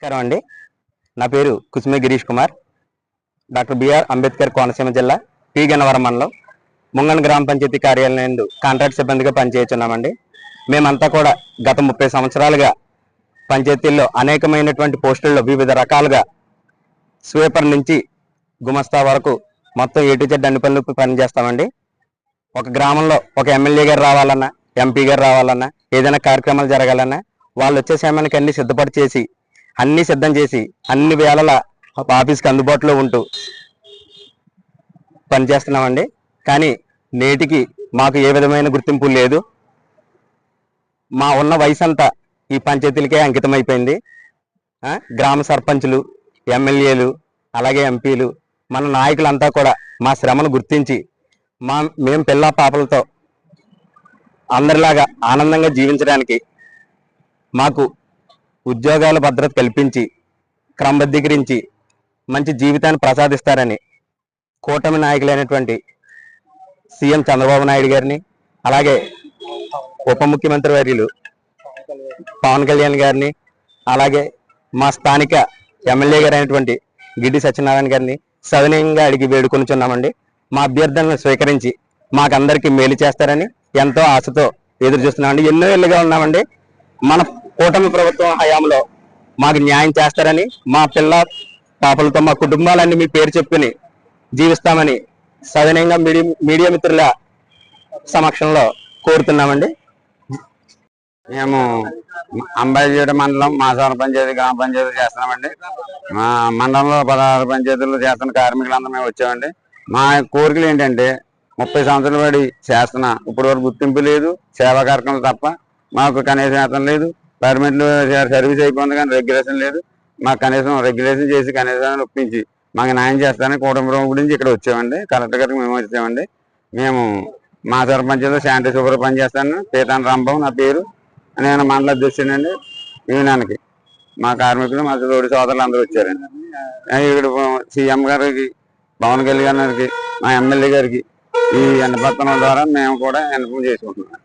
నమస్కారం అండి. నా పేరు Kusume Girish Kumar. Doctor B R Ambedkar Konaseema జిల్లా పి గన్నవరం మండలం. ముంగన్ గ్రామ పంచాయతీ కార్యాలయం కాంట్రాక్ట్ సిబ్బందిగా పనిచేస్తున్నామండి మేమంతా కూడా గత ముప్పై సంవత్సరాలుగా పంచాయతీల్లో అనేకమైనటువంటి పోస్టుల్లో వివిధ రకాలుగా స్వీపర్ నుంచి గుమస్తా వరకు మొత్తం ఏటు జెడ్ అన్ని పనులు పనిచేస్తామండి. ఒక గ్రామంలో ఒక ఎమ్మెల్యే గారు రావాలన్నా ఎంపీ గారు రావాలన్నా ఏదైనా కార్యక్రమాలు జరగాలన్నా వాళ్ళు వచ్చే సమయానికి అన్ని సిద్ధపడి చేసి అన్ని సిద్ధం చేసి అన్ని వేళల ఆఫీస్కి అందుబాటులో ఉంటూ పనిచేస్తున్నామండి కానీ నేటికి మాకు ఏ విధమైన గుర్తింపు లేదు. మా ఉన్న వయసు అంతా ఈ పంచాయతీలకే అంకితం అయిపోయింది గ్రామ సర్పంచులు ఎమ్మెల్యేలు అలాగే ఎంపీలు మన నాయకులంతా కూడా మా శ్రమను గుర్తించి మా మేము పిల్ల పాపలతో అందరిలాగా ఆనందంగా జీవించడానికి మాకు ఉద్యోగాల భద్రత కల్పించి క్రమబద్ధీకరించి మంచి జీవితాన్ని ప్రసాదిస్తారని కూటమి నాయకులైనటువంటి సీఎం చంద్రబాబు నాయుడు గారిని అలాగే ఉప ముఖ్యమంత్రి వర్యులు పవన్ కళ్యాణ్ గారిని అలాగే మా స్థానిక ఎమ్మెల్యే గారు అయినటువంటి గిడ్డి సత్యనారాయణ గారిని సవినయంగా అడిగి వేడుకొనిచున్నామండి. మా అభ్యర్థులను స్వీకరించి మాకందరికీ మేలు చేస్తారని ఎంతో ఆశతో ఎదురు చూస్తున్నామండి ఎన్నో ఇళ్ళుగా ఉన్నామండి. మన కూటమి ప్రభుత్వం హయాంలో మాకు న్యాయం చేస్తారని మా పిల్ల పాపలతో మా కుటుంబాలన్నీ మీ పేరు చెప్పుకుని జీవిస్తామని సవినయంగా మీడియా మీడియా మిత్రుల సమక్షంలో కోరుతున్నామండి. మేము అంబాజీడ మండలం మాసాల పంచాయతీ గ్రామ పంచాయతీ చేస్తున్నామండి. మా మండలంలో పదహారు పంచాయతీలు చేస్తున్న కార్మికులందరూ మేము వచ్చామండి. మా కోరికలు ఏంటంటే ముప్పై సంవత్సరాలు పడి చేస్తున్నా. ఇప్పటి వరకు గుర్తింపు లేదు సేవా కార్యక్రమాలు తప్ప మాకు కనీసం వేతనం లేదు. పర్మిట్లు సర్వీస్ అయిపోయింది కానీ రెగ్యులేషన్ లేదు. మాకు కనీసం రెగ్యులేషన్ చేసి కనీసం ఒప్పించి మాకు న్యాయం చేస్తానని కుటుంబం గురించి ఇక్కడ వచ్చామండి. కలెక్టర్ గారికి మేము వచ్చామండి. మేము మా సర్పంచ్లో శాంతి సూపర్ పని చేస్తాను. పీతాన్ రాంబాబు నా పేరు. నేను మండల అధ్యక్షుడండి యూనియన్కి మా కార్మికులు మా తోడి సోదరులు అందరూ వచ్చారండి. ఇక్కడ సీఎం గారికి పవన్ కళ్యాణ్ గారికి మా ఎమ్మెల్యే గారికి ఈ ఎన్నపత్రం ద్వారా మేము కూడా ఎన్నికం చేసుకుంటున్నాం.